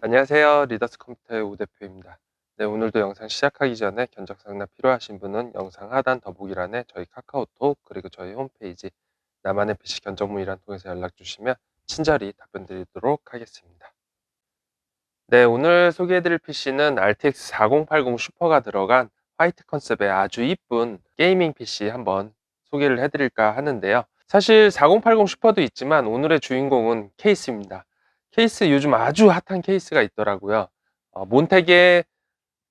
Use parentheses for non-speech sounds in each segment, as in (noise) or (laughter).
안녕하세요. 리더스 컴퓨터의 우 대표입니다. 네, 오늘도 영상 시작하기 전에 견적 상담 필요하신 분은 영상 하단 더보기란에 저희 카카오톡 그리고 저희 홈페이지 나만의 PC 견적문이란 통해서 연락 주시면 친절히 답변 드리도록 하겠습니다. 네, 오늘 소개해드릴 PC는 RTX 4080 슈퍼가 들어간 화이트 컨셉의 아주 이쁜 게이밍 PC 한번 소개를 해드릴까 하는데요. 사실 4080 슈퍼도 있지만 오늘의 주인공은 케이스입니다. 케이스 요즘 아주 핫한 케이스가 있더라고요. 어, 몬텍의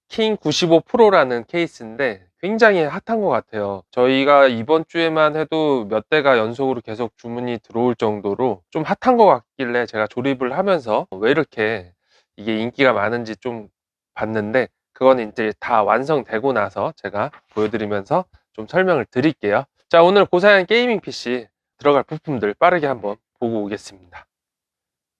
킹 95 프로라는 케이스인데 굉장히 핫한 것 같아요. 저희가 이번 주에만 해도 몇 대가 연속으로 계속 주문이 들어올 정도로 좀 핫한 것 같길래 제가 조립을 하면서 왜 이렇게 이게 인기가 많은지 좀 봤는데 그거는 이제 다 완성되고 나서 제가 보여드리면서 좀 설명을 드릴게요. 자, 오늘 고사양 게이밍 PC 들어갈 부품들 빠르게 한번 보고 오겠습니다.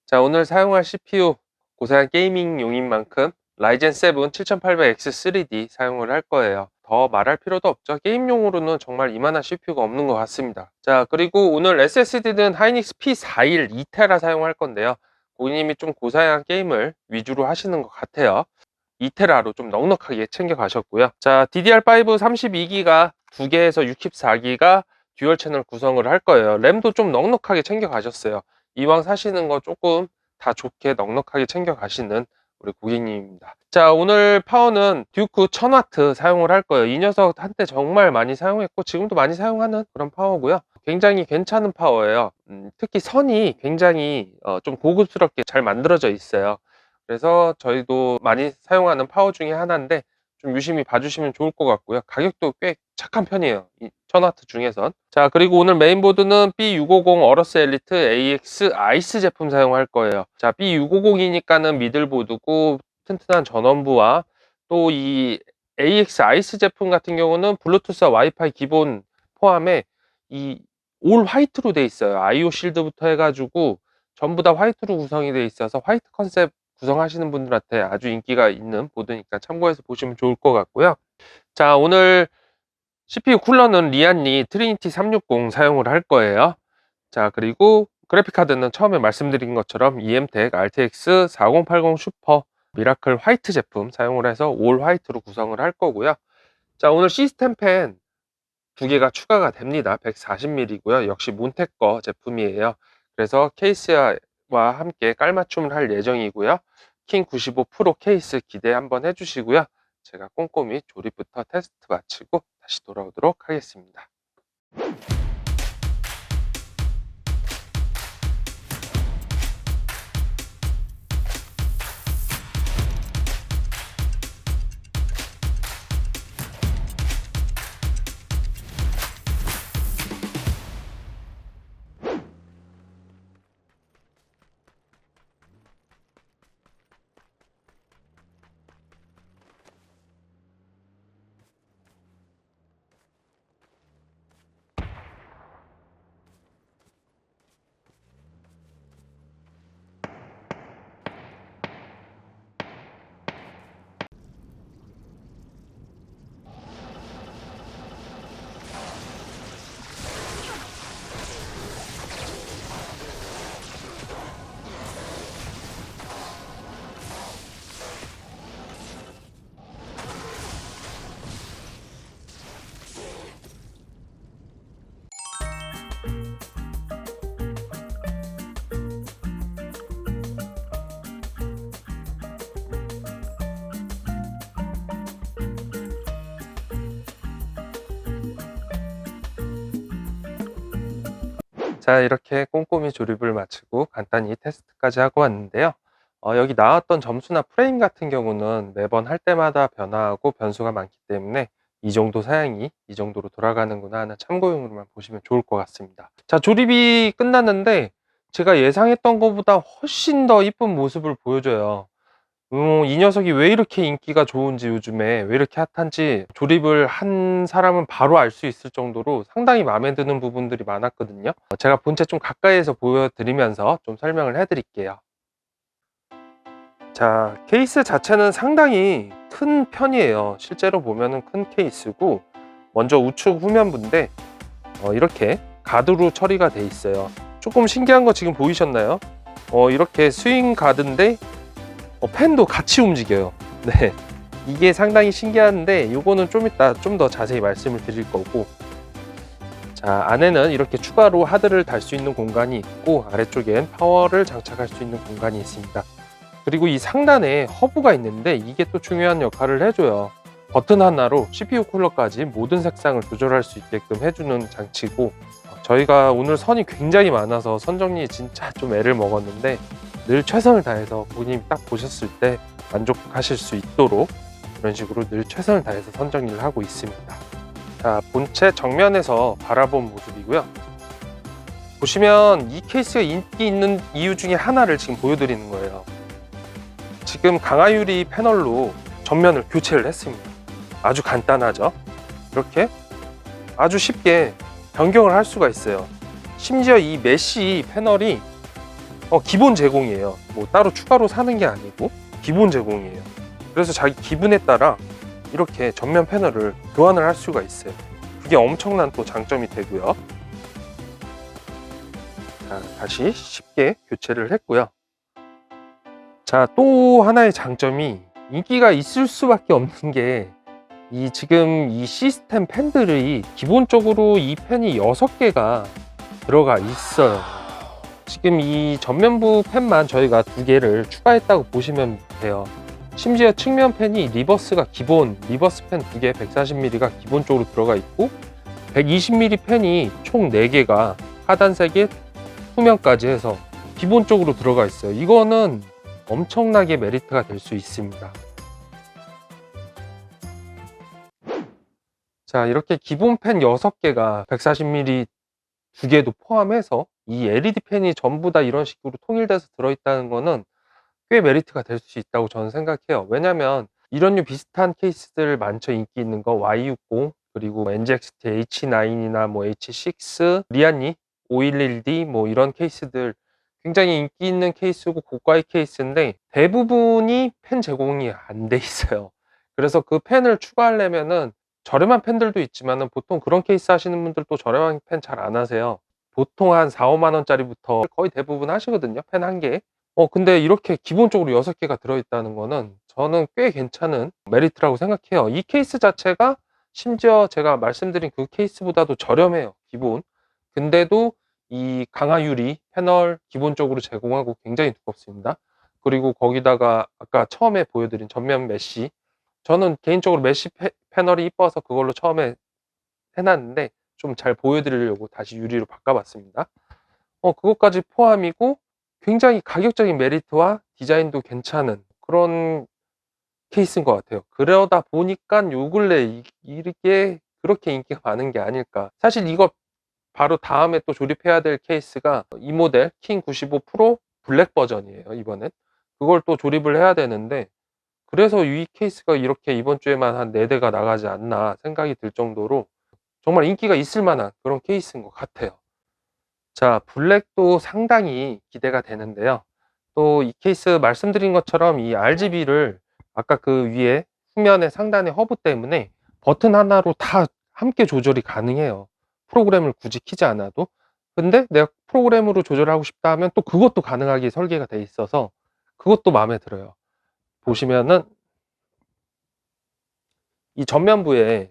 자, 오늘 사용할 CPU 고사양 게이밍용인 만큼 라이젠 7 7800X3D 사용을 할 거예요. 더 말할 필요도 없죠. 게임용으로는 정말 이만한 CPU가 없는 것 같습니다. 자, 그리고 오늘 SSD는 하이닉스 P41 2테라 사용할 건데요. 고객님이 좀 고사양 게임을 위주로 하시는 것 같아요. 2테라로 좀 넉넉하게 챙겨 가셨고요. 자, DDR5 32기가 2개에서 64기가 듀얼 채널 구성을 할 거예요. 램도 좀 넉넉하게 챙겨 가셨어요. 이왕 사시는 거 조금 다 좋게 넉넉하게 챙겨 가시는 우리 고객님입니다. 자, 오늘 파워는 듀크 1000W 사용을 할 거예요. 이 녀석 한때 정말 많이 사용했고 지금도 많이 사용하는 그런 파워고요. 굉장히 괜찮은 파워예요. 음, 특히 선이 굉장히 어, 좀 고급스럽게 잘 만들어져 있어요. 그래서 저희도 많이 사용하는 파워 중에 하나인데 좀 유심히 봐주시면 좋을 것 같고요. 가격도 꽤 착한 편이에요. 이 1000W 중에선. 자, 그리고 오늘 메인보드는 B650 어러스 엘리트 AX 아이스 제품 사용할 거예요. 자, B650이니까는 미들보드고 튼튼한 전원부와 또 이 AX 아이스 제품 같은 경우는 블루투스와 와이파이 기본 포함에 이올 화이트로 돼 있어요. 아이오 실드부터 해가지고 전부 다 화이트로 구성이 돼 있어서 화이트 컨셉 구성하시는 분들한테 아주 인기가 있는 보드니까 참고해서 보시면 좋을 것 같고요. 자, 오늘 CPU 쿨러는 리안리 트리니티 360 사용을 할 거예요. 자, 그리고 그래픽 카드는 처음에 말씀드린 것처럼 EMTEC RTX 4080 슈퍼 미라클 화이트 제품 사용을 해서 올 화이트로 구성을 할 거고요. 자, 오늘 시스템 펜두 개가 추가가 됩니다. 140mm고요. 역시 몬텍 거 제품이에요. 그래서 케이스와 함께 깔맞춤을 할 예정이고요. 킹95 프로 케이스 기대 한번 해주시고요. 제가 꼼꼼히 조립부터 테스트 마치고 다시 돌아오도록 하겠습니다. 자, 이렇게 꼼꼼히 조립을 마치고 간단히 테스트까지 하고 왔는데요. 어, 여기 나왔던 점수나 프레임 같은 경우는 매번 할 때마다 변화하고 변수가 많기 때문에 이 정도 사양이 이 정도로 돌아가는구나 하는 참고용으로만 보시면 좋을 것 같습니다. 자, 조립이 끝났는데 제가 예상했던 것보다 훨씬 더 이쁜 모습을 보여줘요. 음, 이 녀석이 왜 이렇게 인기가 좋은지 요즘에 왜 이렇게 핫한지 조립을 한 사람은 바로 알 수 있을 정도로 상당히 마음에 드는 부분들이 많았거든요. 어, 제가 본체 좀 가까이에서 보여드리면서 좀 설명을 해드릴게요. 자, 케이스 자체는 상당히 큰 편이에요. 실제로 보면은 큰 케이스고, 먼저 우측 후면부인데, 어, 이렇게 가드로 처리가 돼 있어요. 조금 신기한 거 지금 보이셨나요? 어, 이렇게 스윙 가드인데, 어, 펜도 같이 움직여요. (laughs) 네. 이게 상당히 신기한데, 이거는 좀 이따 좀 더 자세히 말씀을 드릴 거고, 자, 안에는 이렇게 추가로 하드를 달 수 있는 공간이 있고, 아래쪽엔 파워를 장착할 수 있는 공간이 있습니다. 그리고 이 상단에 허브가 있는데 이게 또 중요한 역할을 해줘요. 버튼 하나로 CPU 쿨러까지 모든 색상을 조절할 수 있게끔 해주는 장치고 어, 저희가 오늘 선이 굉장히 많아서 선 정리에 진짜 좀 애를 먹었는데 늘 최선을 다해서 본인이 딱 보셨을 때 만족하실 수 있도록 이런 식으로 늘 최선을 다해서 선정리를 하고 있습니다. 자, 본체 정면에서 바라본 모습이고요. 보시면 이 케이스가 인기 있는 이유 중에 하나를 지금 보여드리는 거예요. 지금 강화유리 패널로 전면을 교체를 했습니다. 아주 간단하죠. 이렇게 아주 쉽게 변경을 할 수가 있어요. 심지어 이 메쉬 패널이 어, 기본 제공이에요. 뭐 따로 추가로 사는 게 아니고 기본 제공이에요. 그래서 자기 기분에 따라 이렇게 전면 패널을 교환을 할 수가 있어요. 그게 엄청난 또 장점이 되고요. 자, 다시 쉽게 교체를 했고요. 자, 또 하나의 장점이 인기가 있을 수밖에 없는 게 이 지금 이 시스템 팬들이 기본적으로 이 팬이 6개가 들어가 있어요. 지금 이 전면부 팬만 저희가 두 개를 추가했다고 보시면 돼요. 심지어 측면 팬이 리버스가 기본, 리버스 팬 두 개 140mm가 기본적으로 들어가 있고 120mm 팬이 총 4개가 하단 3개, 후면까지 해서 기본적으로 들어가 있어요. 이거는 엄청나게 메리트가 될 수 있습니다. 자, 이렇게 기본 펜 6개가 140mm 두 개도 포함해서 이 LED 펜이 전부 다 이런 식으로 통일돼서 들어있다는 거는 꽤 메리트가 될 수 있다고 저는 생각해요. 왜냐면 이런 류 비슷한 케이스들 많죠. 인기 있는 거 Y60 그리고 NGXT H9이나 뭐 H6, 리안니 511D 뭐 이런 케이스들 굉장히 인기 있는 케이스고 고가의 케이스인데 대부분이 펜 제공이 안 돼 있어요. 그래서 그 펜을 추가하려면은 저렴한 펜들도 있지만은 보통 그런 케이스 하시는 분들도 저렴한 펜 잘 안 하세요. 보통 한 4, 5만 원짜리부터 거의 대부분 하시거든요. 펜 한 개. 어, 근데 이렇게 기본적으로 6개가 들어있다는 거는 저는 꽤 괜찮은 메리트라고 생각해요. 이 케이스 자체가 심지어 제가 말씀드린 그 케이스보다도 저렴해요. 기본. 근데도 이 강화 유리 패널 기본적으로 제공하고 굉장히 두껍습니다. 그리고 거기다가 아까 처음에 보여드린 전면 메쉬 저는 개인적으로 메쉬 패, 패널이 이뻐서 그걸로 처음에 해놨는데 좀 잘 보여드리려고 다시 유리로 바꿔봤습니다. 어, 그것까지 포함이고 굉장히 가격적인 메리트와 디자인도 괜찮은 그런 케이스인 것 같아요. 그러다 보니까 요 근래 이- 이게 그렇게 인기가 많은 게 아닐까. 사실 이거 바로 다음에 또 조립해야 될 케이스가 이 모델 킹 95 프로 블랙 버전이에요. 이번엔 그걸 또 조립을 해야 되는데 그래서 이 케이스가 이렇게 이번 주에만 한 4대가 나가지 않나 생각이 들 정도로 정말 인기가 있을 만한 그런 케이스인 것 같아요. 자, 블랙도 상당히 기대가 되는데요. 또 이 케이스 말씀드린 것처럼 이 RGB를 아까 그 위에 후면의 상단의 허브 때문에 버튼 하나로 다 함께 조절이 가능해요. 프로그램을 굳이 키지 않아도. 근데 내가 프로그램으로 조절하고 싶다 하면 또 그것도 가능하게 설계가 돼 있어서 그것도 마음에 들어요. 보시면은 이 전면부에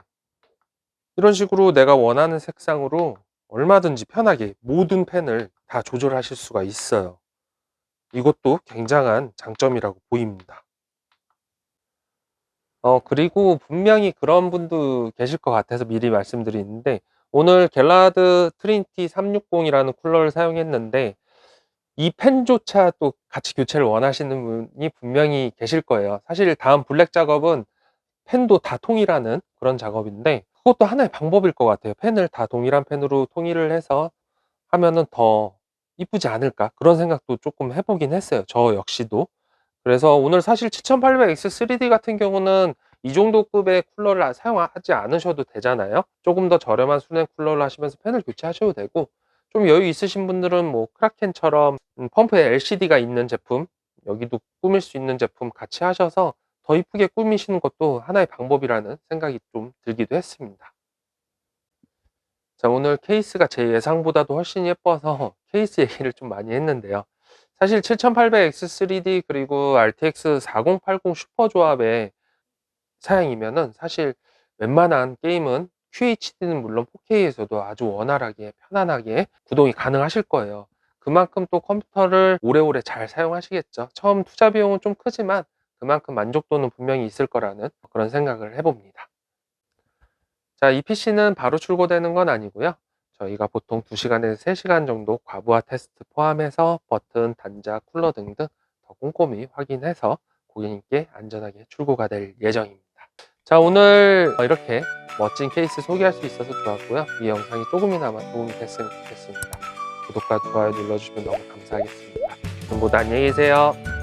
이런 식으로 내가 원하는 색상으로 얼마든지 편하게 모든 펜을 다 조절하실 수가 있어요. 이것도 굉장한 장점이라고 보입니다. 어, 그리고 분명히 그런 분도 계실 것 같아서 미리 말씀드리는데, 오늘 갤라드 트린티 360이라는 쿨러를 사용했는데, 이 펜조차 또 같이 교체를 원하시는 분이 분명히 계실 거예요. 사실 다음 블랙 작업은 펜도 다 통일하는 그런 작업인데, 그것도 하나의 방법일 것 같아요. 펜을 다 동일한 펜으로 통일을 해서 하면은 더 이쁘지 않을까? 그런 생각도 조금 해보긴 했어요. 저 역시도. 그래서 오늘 사실 7800X3D 같은 경우는 이 정도 급의 쿨러를 사용하지 않으셔도 되잖아요. 조금 더 저렴한 수냉 쿨러를 하시면서 팬을 교체하셔도 되고 좀 여유 있으신 분들은 뭐 크라켄처럼 음, 펌프에 LCD가 있는 제품 여기도 꾸밀 수 있는 제품 같이 하셔서 더 이쁘게 꾸미시는 것도 하나의 방법이라는 생각이 좀 들기도 했습니다. 자, 오늘 케이스가 제 예상보다도 훨씬 예뻐서 (laughs) 케이스 얘기를 좀 많이 했는데요. 사실 7800X3D 그리고 RTX 4080 슈퍼 조합의 사양이면은 사실 웬만한 게임은 QHD는 물론 4K에서도 아주 원활하게 편안하게 구동이 가능하실 거예요. 그만큼 또 컴퓨터를 오래오래 잘 사용하시겠죠. 처음 투자 비용은 좀 크지만 그만큼 만족도는 분명히 있을 거라는 그런 생각을 해봅니다. 자, 이 PC는 바로 출고되는 건 아니고요. 저희가 보통 2시간에서 3시간 정도 과부하 테스트 포함해서 버튼, 단자, 쿨러 등등 더 꼼꼼히 확인해서 고객님께 안전하게 출고가 될 예정입니다. 자, 오늘 이렇게 멋진 케이스 소개할 수 있어서 좋았고요. 이 영상이 조금이나마 도움이 됐으면 좋겠습니다. 구독과 좋아요 눌러주시면 너무 감사하겠습니다. 그럼 모두 안녕히 계세요.